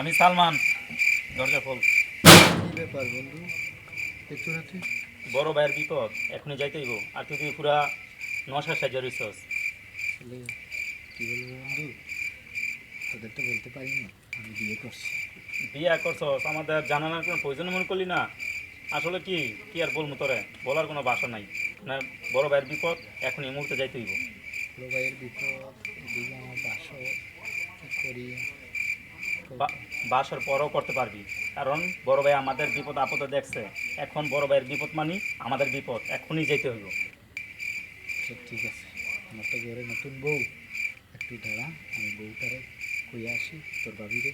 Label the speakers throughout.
Speaker 1: আমি সালমান। দরজা খোল।
Speaker 2: কি ব্যাপার বন্ধু? একটু রাতে?
Speaker 1: বড় ভাইয়ের বিপদ এখনই যাইতেইব আর তুই তুই পুরা নশা সাজা
Speaker 2: আসলে কি বলব বন্ধু? তোদের তো বলতে পারি না। আমি বিয়ে করছি।
Speaker 1: বিয়ে করছস? আমাদের জানানোর কোনো প্রয়োজন মনে করলি না? আসলে কি? কি আর বলব তোরে? বলার কোনো বাসা নাই। না বড় ভাইয়ের বিপদ এখন এই মুহূর্তে যাইতেইব
Speaker 2: বড় ভাইয়ের বিপদ এদিকে আমার বাসও কি করি
Speaker 1: বা- বাসার পরও করতে পারবি। কারণ বড় ভাই আমাদের বিপদ আপদে দেখছে। এখন বড় ভাইয়ের বিপদ মানি আমাদের বিপদ। এখনই যেতে হইব।
Speaker 2: আচ্ছা ঠিক আছে। আমার তো ঘরে নতুন বউ। একটু দাঁড়া আমি বউটারে কইয়া আসি তোর ভাবিরে।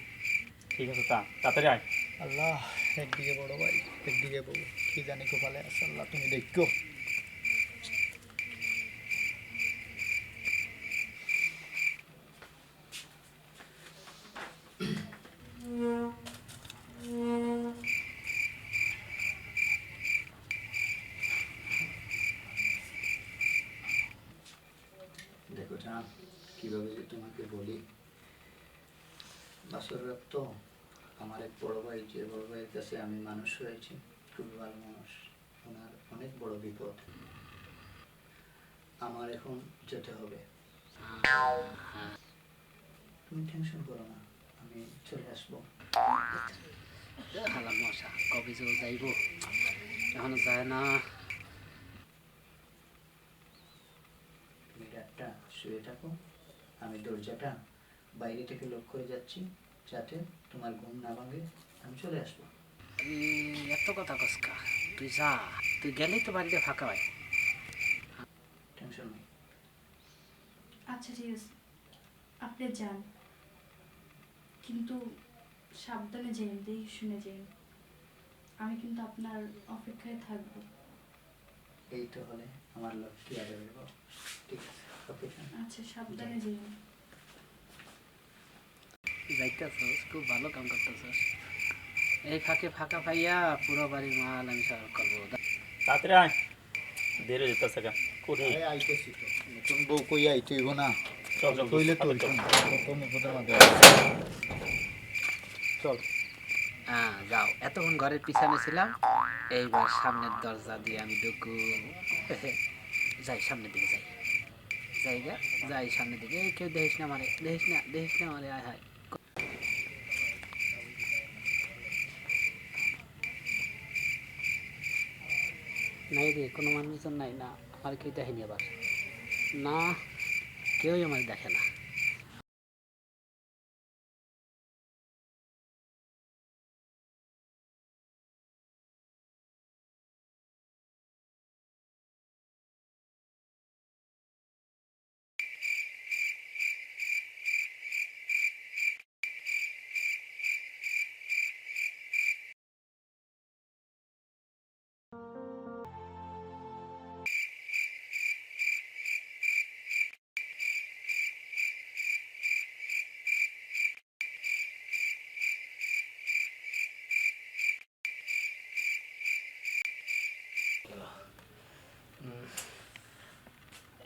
Speaker 1: ঠিক আছে তা তাড়াতাড়ি আয়।
Speaker 2: আল্লাহ একদিকে বড় ভাই একদিকে বউ। কি জানি কপালে আল্লাহ তুমি দেখো। তোমাকে বলি বাসর রাত তো আমার এক বড় ভাই যে বড় ভাইয়ের কাছে আমি মানুষ হয়েছি খুবই ভালো মানুষ ওনার অনেক বড় বিপদ। আমার এখন যেতে হবে। তুমি টেনশন করো না আমি চলে আসব।
Speaker 3: হালাম মশা কবে যে যাইব এখনও যায় না।
Speaker 2: তুমি রাতটা শুয়ে থাকো। আমি দরজাটা বাইরে থেকে লক করে যাচ্ছি যাতে তোমার ঘুম না ভাঙে আমি চলে আসব।
Speaker 3: এত কথা কসকা তুই যা তুই গেলেই তো বাড়িতে ফাঁকা হয়।
Speaker 2: টেনশন নেই।
Speaker 4: আচ্ছা ঠিক আছে। আপনি যান। কিন্তু সাবধানে যেন দেখে শুনে যেন। আমি কিন্তু আপনার অপেক্ষায় থাকব।
Speaker 2: এই তো হলে আমার লক্ষ্য আগে ঠিক আছে।
Speaker 4: আচ্ছা সাবধানে
Speaker 3: খুব ভালো কাম করতেছস এই ফাঁকে ফাঁকা পাইয়া পুরো বাড়ির মাল আমি সব করব।
Speaker 1: তাড়াতাড়ি আয়। দেরি যেতেছে গা করি
Speaker 2: আইতেছি নতুন বউ কই আইতেইব না।
Speaker 1: চল চল
Speaker 2: কইলে তো
Speaker 1: তাড়াতাড়ি চল।
Speaker 2: কত মুখতে মাঝে চল।
Speaker 3: হ্যাঁ যাও। এতক্ষণ ঘরের পিছনে ছিলাম। এইবার সামনের দরজা দিয়ে আমি ঢুকু যাই সামনের দিকে যাই। যাই গা যাই সামনের দিকে। এই কেউ দেখিস না মারে দেখিস না দেখিস না মারে আয় হায় নাই রে, কোনো মানুষজন নাই না, আমার কেউ দেখেনি আবার। না, কেউই আমার দেখে না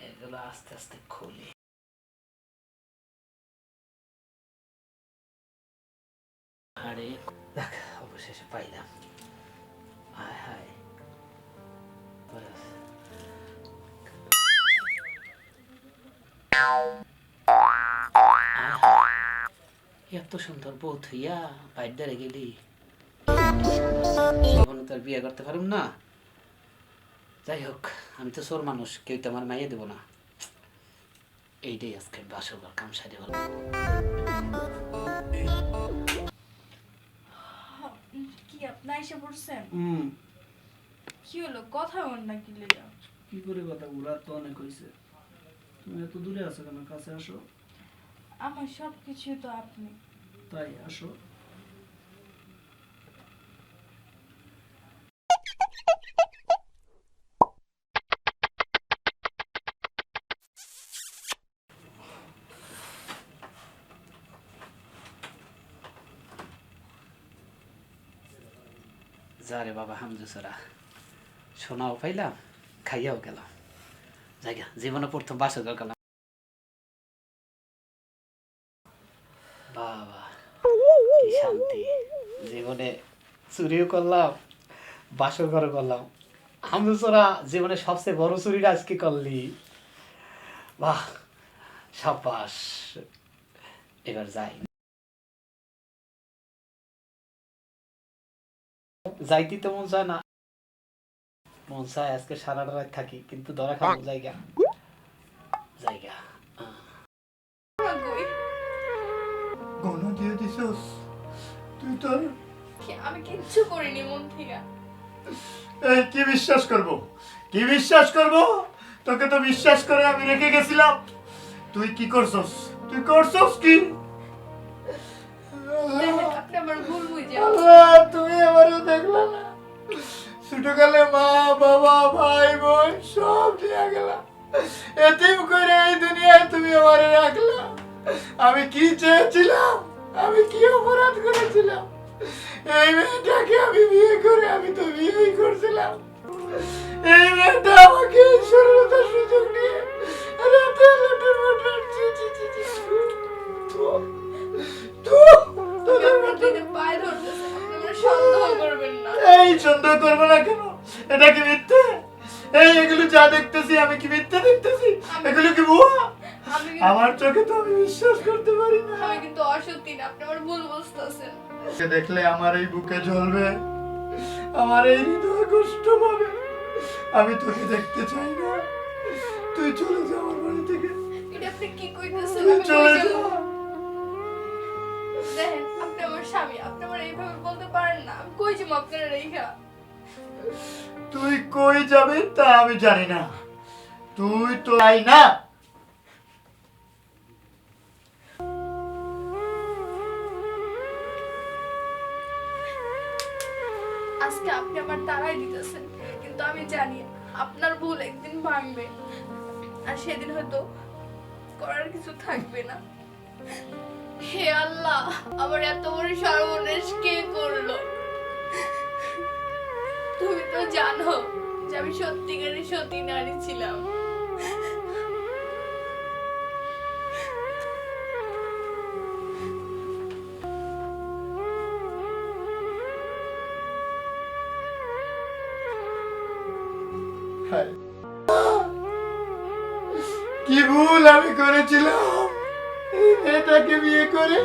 Speaker 3: এগুলো আস্তে আস্তে খুলি আরে, দেখ, অবশেষে পাইলাম। হায় হায়। এত সুন্দর বউ থইয়া বাইর গেলি। জীবনে তো আর বিয়ে করতে পারুম না। যাই হোক, আমি তো সোর মানুষ, কেউ তো আমার মাইয়ে দেবো না। এইটাই আজকে বাসর কাম সারি হল
Speaker 4: কি আপনি এসে পড়ছেন?
Speaker 5: হুম।
Speaker 4: কি হলো? কথা বল না কি লেগা?
Speaker 5: কি করে কথা বলা তো অনেক হয়েছে তুমি এত দূরে আছো কেন? কাছে আসো।
Speaker 4: আমার সব কিছু তো আপনি।
Speaker 5: তাই আসো।
Speaker 3: যা রে বাবা হামজুসরা শোনাও পাইলাম, খাইয়াও গেলাম। জায়গা, জীবনে প্রথম ঘর গেলাম বাবা, কি শান্তি। জীবনে চুরিও করলাম, বাসর ঘরে করলাম। তোরা জীবনে সবচেয়ে বড় চুরিটা আজকে করলি। বাহ, সাবাস। এবার যাই। যাইতে তো মন চায় না। মন চায় আজকে সারাটা রাত থাকি কিন্তু ধরা খাব জায়গা। জায়গা গণ দিয়ে দিছস তুই তোর
Speaker 4: কি- আমি কিচ্ছু করিনি মন থেকে।
Speaker 6: এই কি বিশ্বাস করব? কি বিশ্বাস করব? তোকে তো বিশ্বাস করে আমি রেখে গেছিলাম। তুই কি করছস? তুই করছস কি?
Speaker 4: আপনি আমার
Speaker 6: গেলা এতিম করে এই দুনিয়ায় তুমি আমারে রাখলা। আমি কি চেয়েছিলাম? আমি কি অপরাধ করেছিলাম? এই মেয়েটাকে আমি বিয়ে করে আমি তো বিয়েই করছিলাম। এই মেয়েটা আমাকে সরলতার সুযোগ নিয়ে রাতে লুটে মুটে ছি ছি ছি ছি। তো তো তোদের মতো
Speaker 4: আপনার পায়ে ধরতেছে আপনি আমার সন্দেহ করবেন না।
Speaker 6: এই সন্দেহ করব না কেন? এটা কি মিথ্যে এই এগুলো যা দেখতেছি আমি কি মিথ্যে দেখতেছি? এগুলো কি ভুয়া? আমার চোখে তো আমি বিশ্বাস করতে পারি না।
Speaker 4: আমি কিন্তু অসত্যি না আপনি আমার ভুল বুঝতেছেন।
Speaker 6: তোকে দেখলে আমার এই বুকে জ্বলবে আমার এই হৃদয় কষ্ট পাবে। আমি তোকে দেখতে চাই না। তুই চলে যা আমার বাড়ি থেকে।
Speaker 4: এটা আপনি কি কইতেছেন? আমি
Speaker 6: চলে যা।
Speaker 4: যাব? দেখেন আপনি আমার স্বামী আপনি আমার এইভাবে বলতে পারেন না। আমি কই যাব আপনার রেখা
Speaker 6: তুই কই যাবি তা আমি জানি না। তুই তো আই না?
Speaker 4: আজকে আপনি আমার তারাই দিতেছেন, কিন্তু আমি জানি আপনার ভুল একদিন ভাঙবে। আর সেদিন হয়তো করার কিছু থাকবে না। হে আল্লাহ, আমার এত বড় সর্বনাশ কে করল? তুমি তো জানো যে আমি সত্যিকারের সতী নারী ছিলাম।
Speaker 6: কি ভুল আমি করেছিলাম? এই মেয়েটাকে বিয়ে করে